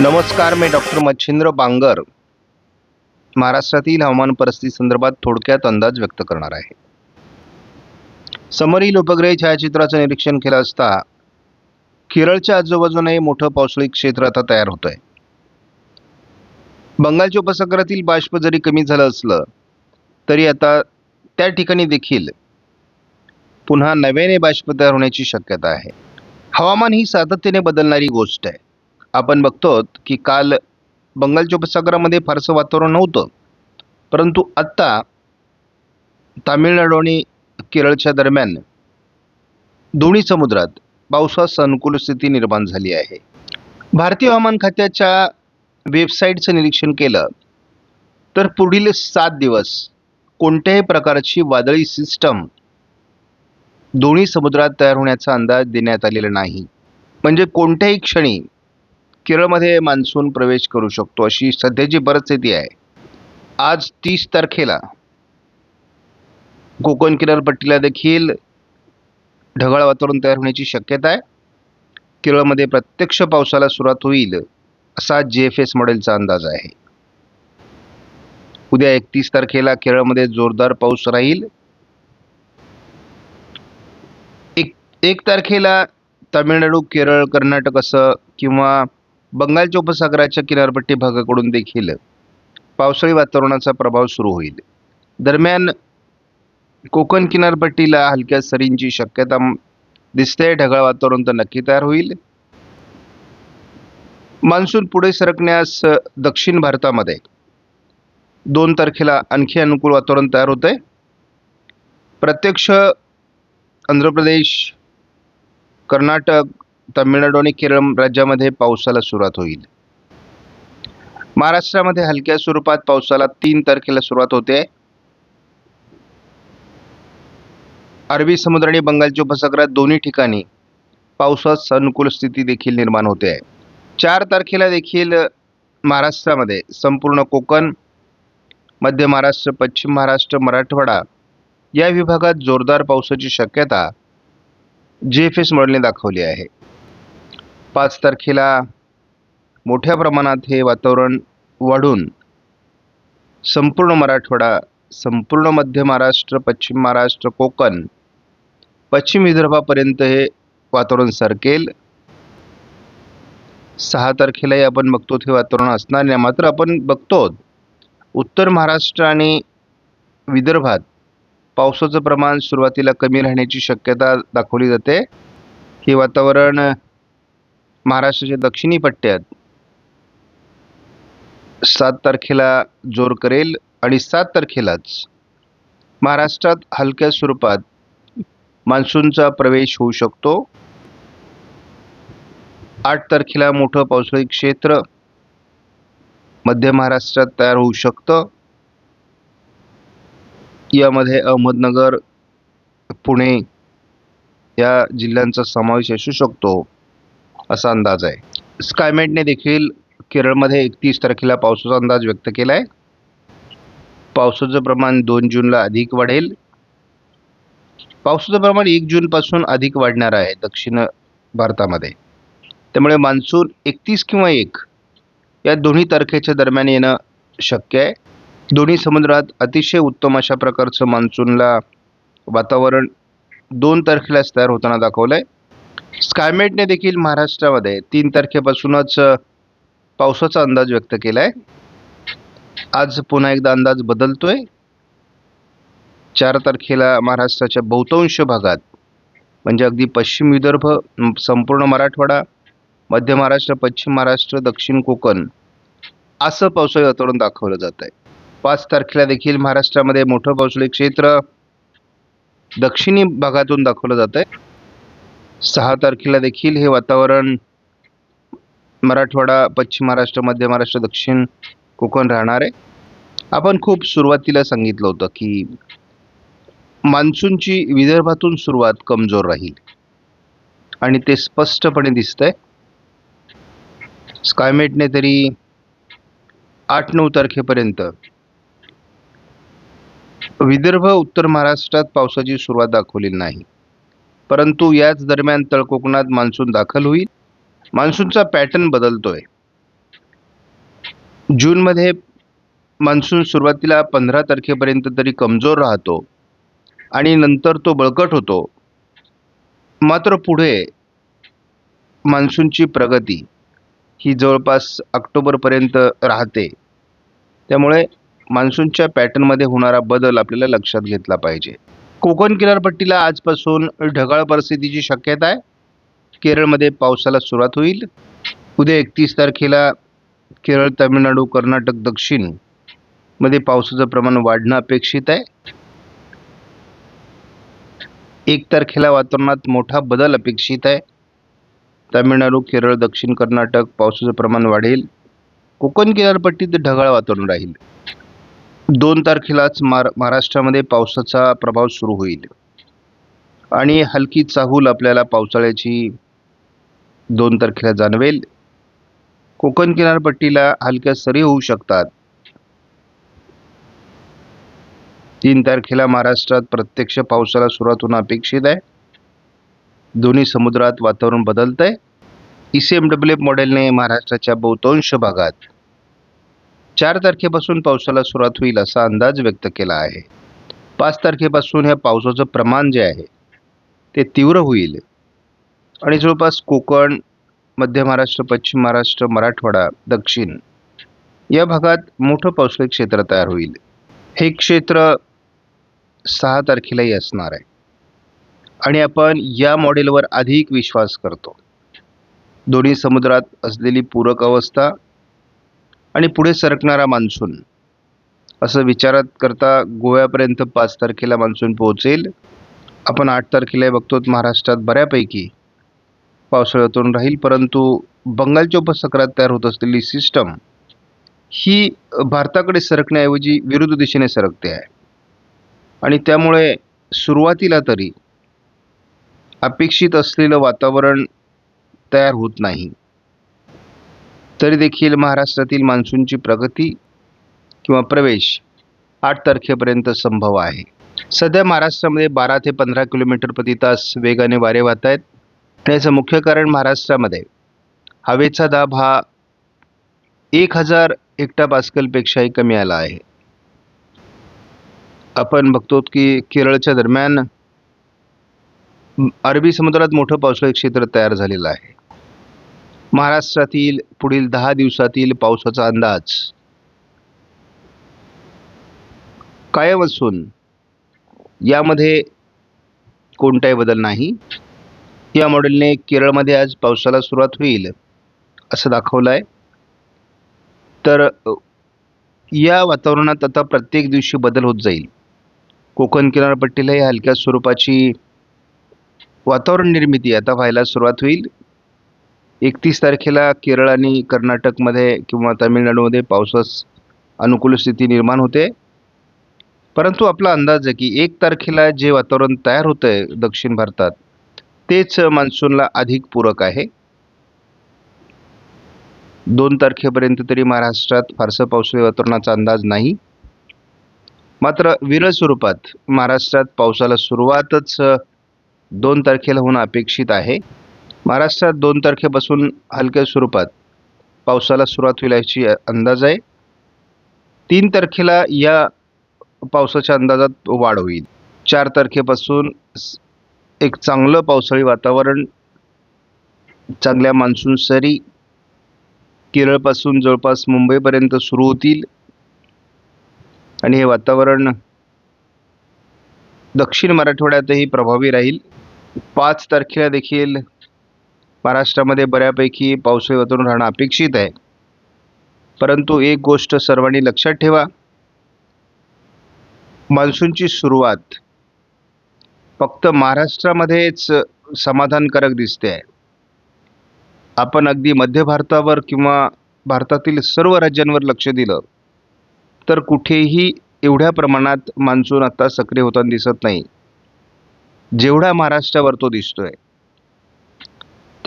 नमस्कार मी डॉक्टर मच्छिंद्र बांगर. महाराष्ट्रातील हवामान परिस्थिती संदर्भात थोडक्यात अंदाज व्यक्त करणार आहे. समरील उपग्रह छायाचित्राचं निरीक्षण केलं असता केरळच्या आजूबाजूने मोठं पावसाळी क्षेत्र आता तयार होत आहे बंगालच्या उपसागरातील बाष्प जरी कमी झालं असलं तरी आता त्या ठिकाणी देखील पुन्हा नव्याने बाष्प तयार होण्याची शक्यता आहे. हवामान ही सातत्याने बदलणारी गोष्ट आहे. आपण बघतो की काल बंगालच्या उपसागरामध्ये फारसं वातावरण नव्हतं. परंतु आत्ता तामिळनाडू आणि केरळच्या दरम्यान दोन्ही समुद्रात पावसास अनुकूल स्थिती निर्माण झाली आहे. भारतीय हवामान खात्याच्या वेबसाईटचं निरीक्षण केलं तर पुढील सात दिवस कोणत्याही प्रकारची वादळी सिस्टम दोन्ही समुद्रात तयार होण्याचा अंदाज देण्यात आलेला नाही. म्हणजे कोणत्याही क्षणी केरळमध्ये मान्सून प्रवेश करू शकतो अशी सध्याची परिस्थिती आहे. आज तीस तारखेला कोकण किनारपट्टीला देखील ढगाळ वातावरण तयार होण्याची शक्यता आहे. केरळमध्ये प्रत्यक्ष पावसाला सुरुवात होईल असा जे एफ एस मॉडेलचा अंदाज आहे. उद्या एकतीस तारखेला केरळमध्ये जोरदार पाऊस राहील. एक एक तारखेला तामिळनाडू केरळ कर्नाटक असं किंवा बंगालच्या उपसागराच्या किनारपट्टी भागाकडून देखील पावसाळी वातावरणाचा प्रभाव सुरू होईल. दरम्यान कोकण किनारपट्टीला हलक्या सरींची शक्यता दिसते. ढगाळ वातावरण तर नक्की तयार होईल. मान्सून पुढे सरकण्यास दक्षिण भारतामध्ये दोन तारखेला आणखी अनुकूल वातावरण तयार होत आहे प्रत्यक्ष आंध्र प्रदेश कर्नाटक तामिळनाडू आणि केरळ राज्यामध्ये पावसाला सुरुवात होईल. महाराष्ट्रामध्ये हलक्या स्वरूपात पावसाला तीन तारखेला सुरुवात होते. अरबी समुद्र आणि बंगालच्या उपसागरात दोन्ही ठिकाणी पावसास अनुकूल स्थिती देखील निर्माण होते. आहे चार तारखेला देखील महाराष्ट्रामध्ये संपूर्ण कोकण मध्य महाराष्ट्र पश्चिम महाराष्ट्र मराठवाडा या विभागात जोरदार पावसाची शक्यता जी एफ एस मॉडेलने दाखवली आहे. पाच तारखेला मोठ्या प्रमाणात हे वातावरण वाढून संपूर्ण मराठवाडा संपूर्ण मध्य महाराष्ट्र पश्चिम महाराष्ट्र कोकण पश्चिम विदर्भापर्यंत हे वातावरण सरकेल. सहा तारखेलाही आपण बघतो हे वातावरण असणार नाही. मात्र आपण बघतो उत्तर महाराष्ट्र आणि विदर्भात पावसाचं प्रमाण सुरुवातीला कमी राहण्याची शक्यता दाखवली जाते. हे वातावरण महाराष्ट्राच्या दक्षिणी पट्ट्यात सात तारखेला जोर करेल आणि सात तारखेलाच महाराष्ट्रात हलक्या स्वरूपात मान्सूनचा प्रवेश होऊ शकतो. आठ तारखेला मोठं पावसाळी क्षेत्र मध्य महाराष्ट्रात तयार होऊ शकतं. यामध्ये अहमदनगर पुणे या जिल्ह्यांचा समावेश असू शकतो. असा अंदाज आहे. स्कायमेटने देखील केरळमध्ये एकतीस तारखेला पावसाचा अंदाज व्यक्त केला आहे. पावसाचं प्रमाण दोन जूनला अधिक वाढेल. पावसाचं प्रमाण एक जूनपासून अधिक वाढणार आहे दक्षिण भारतामध्ये. त्यामुळे मान्सून एकतीस किंवा एक या दोन्ही तारखेच्या दरम्यान येणं शक्य आहे. दोन्ही समुद्रात अतिशय उत्तम अशा प्रकारचं मान्सूनला वातावरण दोन तारखेलाच तयार होताना दाखवलं आहे स्कायमेटने देखील महाराष्ट्रामध्ये तीन तारखेपासूनच पावसाचा अंदाज व्यक्त केला आहे आज पुन्हा एकदा अंदाज बदलतोय. चार तारखेला महाराष्ट्राच्या बहुतांश भागात म्हणजे अगदी पश्चिम विदर्भ संपूर्ण मराठवाडा मध्य महाराष्ट्र पश्चिम महाराष्ट्र दक्षिण कोकण असं पावसाळी वातावरण दाखवलं जात आहे पाच तारखेला देखील महाराष्ट्रामध्ये मोठं पावसाळी क्षेत्र दक्षिणी भागातून दाखवलं जात आहे सहा तारखेला देखील हे वातावरण मराठवाडा पश्चिम महाराष्ट्र मध्य महाराष्ट्र दक्षिण कोकण राहणार आहे. आपण खूप सुरुवातीला सांगितलं होतं की मान्सूनची विदर्भातून सुरुवात कमजोर राहील. आणि ते स्पष्टपणे दिसतंय. स्कायमेटने तरी आठ नऊ तारखेपर्यंत विदर्भ उत्तर महाराष्ट्रात पावसाची सुरुवात दाखवलेली नाही. परंतु याच दरम्यान तळकोकणात मान्सून दाखल होईल. मान्सूनचा पॅटर्न बदलतोय. जूनमध्ये मान्सून सुरुवातीला पंधरा तारखेपर्यंत तरी कमजोर राहतो आणि नंतर तो बळकट होतो. मात्र पुढे मान्सूनची प्रगती ही जवळपास ऑक्टोबरपर्यंत राहते. त्यामुळे मान्सूनच्या पॅटर्नमध्ये होणारा बदल आपल्याला लक्षात घेतला पाहिजे. कोकण किनारपट्टीला आजपासून ढगाळ परिस्थितीची शक्यता आहे. केरळमध्ये पावसाला सुरुवात होईल. उद्या एकतीस तारखेला केरळ तामिळनाडू कर्नाटक दक्षिणमध्ये पावसाचं प्रमाण वाढणं अपेक्षित आहे. एक तारखेला वातावरणात मोठा बदल अपेक्षित आहे. तामिळनाडू केरळ दक्षिण कर्नाटक पावसाचं प्रमाण वाढेल. कोकण किनारपट्टीत ढगाळ वातावरण राहील. दोन तारखेलाच मार महाराष्ट्रामध्ये पावसाचा प्रभाव सुरू होईल. आणि हलकी चाहूल आपल्याला पावसाळ्याची दोन तारखेला जाणवेल. कोकण किनारपट्टीला हलक्या सरी होऊ शकतात. तीन तारखेला महाराष्ट्रात प्रत्यक्ष पावसाला सुरुवात होणं अपेक्षित आहे. दोन्ही समुद्रात वातावरण बदलत आहे E C M W F मॉडेलने महाराष्ट्राच्या बहुतांश भागात चार तारखेपासून पावसाला सुरुवात होईल असा अंदाज व्यक्त केला आहे. पाच तारखेपासून ह्या पावसाचं प्रमाण जे आहे ते तीव्र होईल. आणि जवळपास कोकण मध्य महाराष्ट्र पश्चिम महाराष्ट्र मराठवाडा दक्षिण या भागात मोठं पावसाळी क्षेत्र तयार होईल. हे क्षेत्र सहा तारखेलाही असणार आहे. आणि आपण या मॉडेलवर अधिक विश्वास करतो. दोन्ही समुद्रात असलेली पूरक अवस्था आणि पुढे सरकणारा मान्सून. असं विचारात करता गोव्यापर्यंत पाच तारखेला मान्सून पोहोचेल. आपण आठ तारखेला बघतो महाराष्ट्रात बऱ्यापैकी पावसाळ्यातून राहील परंतु बंगालच्या उपसागरात तयार होत असलेली सिस्टम ही भारताकडे सरकण्याऐवजी विरुद्ध दिशेने सरकते आहे. आणि त्यामुळे सुरुवातीला तरी अपेक्षित असलेलं वातावरण तयार होत नाही. तरी देखील महाराष्ट्रातील मान्सूनची प्रगती किंवा प्रवेश आठ तारखेपर्यंत संभव आहे. सध्या महाराष्ट्रामध्ये बारा ते पंधरा किलोमीटर प्रति तास वेगाने वारे वाहत आहेत. त्याचं मुख्य कारण महाराष्ट्रामध्ये हवेचा दाब हा एक हजार एकटा पास्कलपेक्षाही कमी आला आहे. आपण बघतो की केरळच्या दरम्यान अरबी समुद्रात मोठं पावसाळी क्षेत्र तयार झालेलं आहे. महाराष्ट्रातील पुढील दहा दिवसातील पावसाचा अंदाज. कायम असून यामध्ये कोणताही बदल नाही. या मॉडेलने केरळमध्ये आज पावसाला सुरुवात होईल असं दाखवलं आहे तर या वातावरणात आता प्रत्येक दिवशी बदल होत जाईल. कोकण किनारपट्टीलाही हलक्या स्वरूपाची वातावरण निर्मिती आता व्हायला सुरुवात होईल. एकतीस तारखेला केरळ आणि कर्नाटकमध्ये किंवा तामिळनाडूमध्ये पावसास अनुकूल स्थिती निर्माण होते. परंतु आपला अंदाज आहे की एक तारखेला जे वातावरण तयार होतं आहे दक्षिण भारतात तेच मान्सूनला अधिक पूरक आहे. दोन तारखेपर्यंत तरी महाराष्ट्रात फारसं पावसाळी वातावरणाचा अंदाज नाही. मात्र विरळ स्वरूपात महाराष्ट्रात पावसाला सुरुवातच दोन तारखेला होणं अपेक्षित आहे. महाराष्ट्रात दोन तारखेपासून हलक्या स्वरूपात पावसाला सुरुवात होईल याची अंदाज आहे. तीन तारखेला या पावसाच्या अंदाजात वाढ होईल. चार तारखेपासून एक चांगलं पावसाळी वातावरण चांगल्या मान्सून सरी केरळपासून जवळपास मुंबईपर्यंत सुरू होतील. आणि हे वातावरण दक्षिण मराठवाड्यातही प्रभावी राहील. पाच तारखेला देखील महाराष्ट्रामध्ये बऱ्यापैकी पावसाळी वातावरण राहणं अपेक्षित आहे. परंतु एक गोष्ट सर्वांनी लक्षात ठेवा. मान्सूनची सुरुवात फक्त महाराष्ट्रामध्येच समाधानकारक दिसते आहे. आपण अगदी मध्य भारतावर किंवा भारतातील सर्व राज्यांवर लक्ष दिलं तर कुठेही एवढ्या प्रमाणात मान्सून आता सक्रिय होताना दिसत नाही. जेवढा महाराष्ट्रावर तो दिसतोय.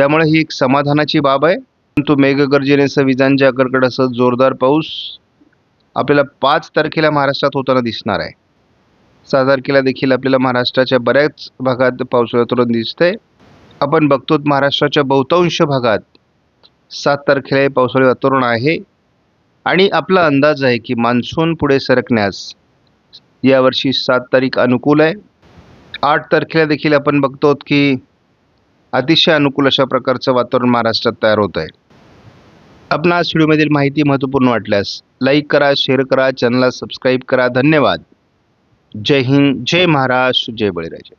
त्यामुळे ही एक समाधानाची बाब आहे. परंतु मेघगर्जनेसह विजांच्या कडकडासह जोरदार पाऊस आपल्याला पाच तारखेला महाराष्ट्रात होताना दिसणार आहे. सहा तारखेला देखील आपल्याला महाराष्ट्राच्या बऱ्याच भागात पावसाळ्यात तुरंत दिसतंय. आपण बघतो महाराष्ट्राच्या बहुतांश भागात सात तारखेला हे पावसाळी वातावरण आहे. आणि आपला अंदाज आहे की मान्सून पुढे सरकण्यास यावर्षी सात तारीख अनुकूल आहे. आठ तारखेला देखील आपण बघतो की अतिशय अनुकूल अशा प्रकारचं वातावरण महाराष्ट्रात तयार होत आहे. आपणास व्हिडिओमधील माहिती महत्त्वपूर्ण वाटल्यास लाईक करा शेअर करा चॅनलला सबस्क्राईब करा. धन्यवाद. जय हिंद जय महाराष्ट्र जय बळीराजा.